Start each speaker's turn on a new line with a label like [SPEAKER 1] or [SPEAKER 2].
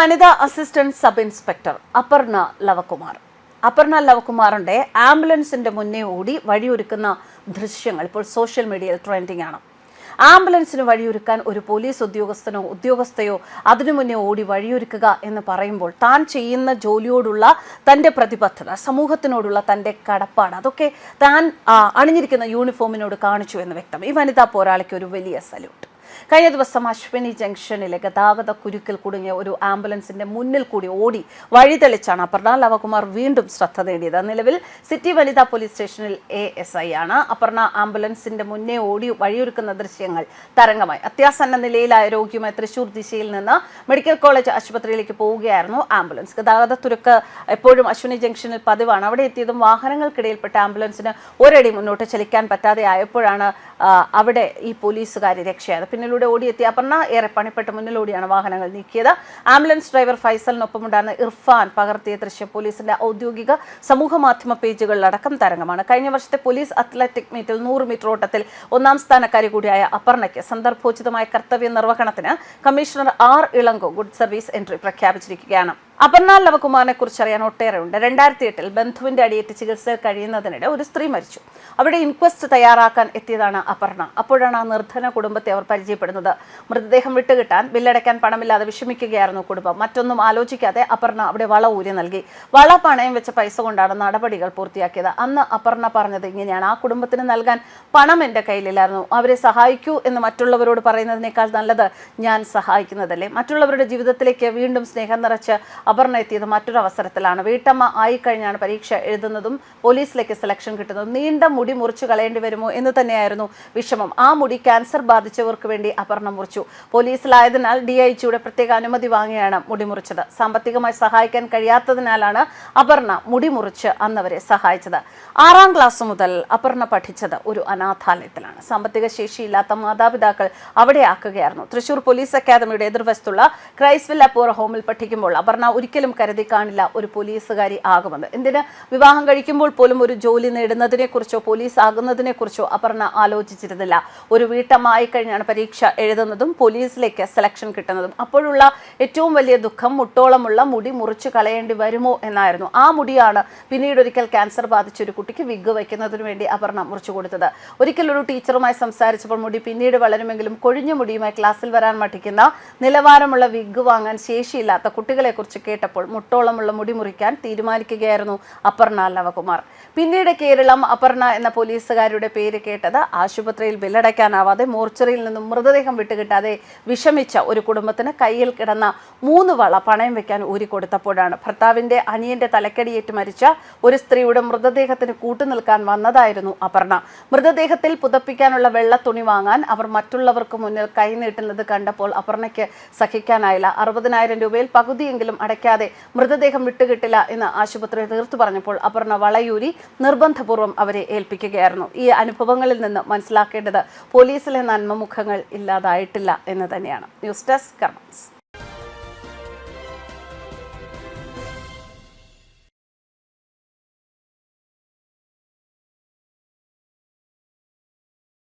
[SPEAKER 1] വനിതാ assistant sub inspector Aparna Lavakumar. Aparna ലവകുമാറിന്റെ ആംബുലൻസിന്റെ മുന്നേ ഓടി വഴിയൊരുക്കുന്ന ദൃശ്യങ്ങൾ ഇപ്പോൾ സോഷ്യൽ മീഡിയയിൽ ട്രെൻഡിംഗ് ആണ്. ആംബുലൻസിന് വഴിയൊരുക്കാൻ ഒരു പോലീസ് ഉദ്യോഗസ്ഥനോ ഉദ്യോഗസ്ഥയോ അതിനു മുന്നേ ഓടി വഴിയൊരുക്കുക എന്ന് പറയുമ്പോൾ താൻ ചെയ്യുന്ന ജോലിയോടുള്ള തന്റെ പ്രതിബദ്ധത സമൂഹത്തിനോടുള്ള തന്റെ കടപ്പാട് അതൊക്കെ താൻ അണിഞ്ഞിരിക്കുന്ന യൂണിഫോമിനോട് കാണിച്ചു എന്ന് വ്യക്തം. ഈ വനിതാ പോരാളിക്ക് ഒരു വലിയ സല്യൂട്ട് കഴിഞ്ഞ ദിവസം അശ്വിനി ജംഗ്ഷനിലെ ഗതാഗത കുരുക്കിൽ കുടുങ്ങിയ ഒരു ആംബുലൻസിന്റെ മുന്നിൽ കൂടി ഓടി വഴിതെളിച്ചാണ് അപർണ ലവകുമാർ വീണ്ടും ശ്രദ്ധ നേടിയത്. നിലവിൽ സിറ്റി വനിതാ പോലീസ് സ്റ്റേഷനിൽ എ എസ് ഐ ആണ്. അപർണ ആംബുലൻസിന്റെ മുന്നേ ഓടി വഴിയൊരുക്കുന്ന ദൃശ്യങ്ങൾ തരംഗമായി. അത്യാസന്ന നിലയിലായ രോഗിയുമായി തൃശൂർ ദിശയിൽ നിന്ന് മെഡിക്കൽ കോളേജ് ആശുപത്രിയിലേക്ക് പോവുകയായിരുന്നു ആംബുലൻസ്. ഗതാഗത തുരക്ക് എപ്പോഴും അശ്വിനി ജംഗ്ഷനിൽ പതിവാണ്. അവിടെ എത്തിയതും വാഹനങ്ങൾക്കിടയിൽപ്പെട്ട ആംബുലൻസിന് ഒരടി മുന്നോട്ട് ചലിക്കാൻ പറ്റാതെ ആയപ്പോഴാണ് അവിടെ ഈ പോലീസുകാർ രക്ഷയായത്. പിന്നിലൂടെ ഓടിയെത്തിയ അപർണ ഏറെ പണിപ്പെട്ട് മുന്നിലൂടെയാണ് വാഹനങ്ങൾ നീക്കിയത്. ആംബുലൻസ് ഡ്രൈവർ ഫൈസലിനൊപ്പമുണ്ടായിരുന്ന ഇർഫാൻ പകർത്തിയ ദൃശ്യം പോലീസിന്റെ ഔദ്യോഗിക സമൂഹമാധ്യമ പേജുകളിലടക്കം തരംഗമാണ്. കഴിഞ്ഞ വർഷത്തെ പോലീസ് അത്ലറ്റിക് മീറ്റിൽ നൂറ് മീറ്റർ ഓട്ടത്തിൽ ഒന്നാം സ്ഥാനക്കാരി കൂടിയായ അപർണയ്ക്ക് സന്ദർഭോചിതമായ കർത്തവ്യ നിർവഹണത്തിന് commissioner R Ilango good service entry പ്രഖ്യാപിച്ചിരിക്കുകയാണ്. അപർണ ലവകുമാറിനെ കുറിച്ച് അറിയാൻ ഒട്ടേറെ ഉണ്ട് രണ്ടായിരത്തി എട്ടിൽ ബന്ധുവിന്റെ അടിയേറ്റ് ചികിത്സ കഴിയുന്നതിനിടെ ഒരു സ്ത്രീ മരിച്ചു. അവിടെ ഇൻക്വസ്റ്റ് തയ്യാറാക്കാൻ എത്തിയതാണ് അപർണ. അപ്പോഴാണ് ആ നിർധന കുടുംബത്തെ അവർ പരിചയപ്പെടുന്നത്. മൃതദേഹം വിട്ടുകിട്ടാൻ ബില്ലടയ്ക്കാൻ പണമില്ലാതെ വിഷമിക്കുകയായിരുന്നു കുടുംബം. മറ്റൊന്നും ആലോചിക്കാതെ അപർണ അവിടെ വള ഊരി നൽകി. വള പണയം വെച്ച പൈസ കൊണ്ടാണ് നടപടികൾ പൂർത്തിയാക്കിയത്. അന്ന് അപർണ പറഞ്ഞത് ഇങ്ങനെയാണ്. ആ കുടുംബത്തിന് നൽകാൻ പണം എന്റെ കയ്യിലില്ലായിരുന്നു. അവരെ സഹായിക്കൂ എന്ന് മറ്റുള്ളവരോട് പറയുന്നതിനേക്കാൾ നല്ലത് ഞാൻ സഹായിക്കുന്നതല്ലേ? മറ്റുള്ളവരുടെ ജീവിതത്തിലേക്ക് വീണ്ടും സ്നേഹം നിറച്ച് അപർണ എത്തിയത് മറ്റൊരു അവസരത്തിലാണ് വീട്ടമ്മ ആയിക്കഴിഞ്ഞാണ് പരീക്ഷ എഴുതുന്നതും പോലീസിലേക്ക് സെലക്ഷൻ കിട്ടുന്നതും. നീണ്ട മുടി മുറിച്ചു കളയേണ്ടി വരുമോ എന്ന് തന്നെയായിരുന്നു വിഷമം. ആ മുടി ക്യാൻസർ ബാധിച്ചവർക്ക് വേണ്ടി അപർണ മുറിച്ചു. പോലീസിലായതിനാൽ ഡി ഐ ജിയുടെ പ്രത്യേക അനുമതി വാങ്ങിയാണ് മുടി മുറിച്ചത്. സാമ്പത്തികമായി സഹായിക്കാൻ കഴിയാത്തതിനാലാണ് അപർണ മുടി മുറിച്ച് അന്നവരെ സഹായിച്ചത്. ആറാം ക്ലാസ് മുതൽ അപർണ പഠിച്ചത് ഒരു അനാഥാലയത്തിലാണ്. സാമ്പത്തിക ശേഷിയില്ലാത്ത മാതാപിതാക്കൾ അവിടെ ആക്കുകയായിരുന്നു. തൃശൂർ പോലീസ് അക്കാദമിയുടെ എതിർവശത്തുള്ള ക്രൈസ്വിൽ അപ്പൂർ ഹോമിൽ പഠിക്കുമ്പോൾ അപർണ ഒരിക്കലും കരുതി കാണില്ല ഒരു പോലീസുകാരി ആകുമെന്ന്. എന്തിന്? വിവാഹം കഴിക്കുമ്പോൾ പോലും ഒരു ജോലി നേടുന്നതിനെക്കുറിച്ചോ പോലീസ് ആകുന്നതിനെക്കുറിച്ചോ അപർണ ആലോചിച്ചിരുന്നില്ല. ഒരു വീട്ടമായി കഴിഞ്ഞാണ് പരീക്ഷ എഴുതുന്നതും പോലീസിലേക്ക് സെലക്ഷൻ കിട്ടുന്നതും. അപ്പോഴുള്ള ഏറ്റവും വലിയ ദുഃഖം മുട്ടോളമുള്ള മുടി മുറിച്ചു കളയേണ്ടി വരുമോ എന്നായിരുന്നു. ആ മുടിയാണ് പിന്നീട് ഒരിക്കൽ ക്യാൻസർ ബാധിച്ച ഒരു കുട്ടിക്ക് വിഗ് വയ്ക്കുന്നതിന് വേണ്ടി അപർണ മുറിച്ചു കൊടുത്തത്. ഒരിക്കൽ ഒരു ടീച്ചറുമായി സംസാരിച്ചപ്പോൾ മുടി പിന്നീട് വളരുമെങ്കിലും കൊഴിഞ്ഞ മുടിയുമായി ക്ലാസ്സിൽ വരാൻ മടിക്കുന്ന നിലവാരമുള്ള വിഗ് വാങ്ങാൻ ശേഷിയില്ലാത്ത കുട്ടികളെ കുറിച്ച് കേട്ടപ്പോൾ മുട്ടോളമുള്ള മുടി മുറിക്കാൻ തീരുമാനിക്കുകയായിരുന്നു അപർണ ലവകുമാർ. പിന്നീട് കേരളം അപർണ എന്ന പോലീസുകാരുടെ പേര് കേട്ടത് ആശുപത്രിയിൽ ബില്ലടയ്ക്കാനാവാതെ മോർച്ചറിയിൽ നിന്നും മൃതദേഹം വിട്ടുകിട്ടാതെ വിഷമിച്ച ഒരു കുടുംബത്തിന് കയ്യിൽ കിടന്ന മൂന്ന് വള പണയം വെക്കാൻ ഊരിക്കൊടുത്തപ്പോഴാണ് ഭർത്താവിന്റെ അനിയന്റെ തലക്കടിയേറ്റ് മരിച്ച ഒരു സ്ത്രീയുടെ മൃതദേഹത്തിന് കൂട്ടുനിൽക്കാൻ വന്നതായിരുന്നു അപർണ. മൃതദേഹത്തിൽ പുതപ്പിക്കാനുള്ള വെള്ള തുണി വാങ്ങാൻ അവർ മറ്റുള്ളവർക്ക് മുന്നിൽ കൈനീട്ടുന്നത് കണ്ടപ്പോൾ അപർണയ്ക്ക് സഹിക്കാനായില്ല. അറുപതിനായിരം രൂപയിൽ പകുതിയെങ്കിലും അടയ്ക്കാതെ മൃതദേഹം വിട്ടുകിട്ടില്ല എന്ന് ആശുപത്രി തീർത്തു പറഞ്ഞപ്പോൾ അപർണ വളയൂരി നിർബന്ധപൂർവം അവരെ ഏൽപ്പിക്കുകയായിരുന്നു. ഈ അനുഭവങ്ങളിൽ നിന്ന് മനസ്സിലാക്കേണ്ടത് പോലീസിലെ നന്മമുഖങ്ങൾ ഇല്ലാതായിട്ടില്ല എന്ന് തന്നെയാണ്. News desk കർമ്മസ്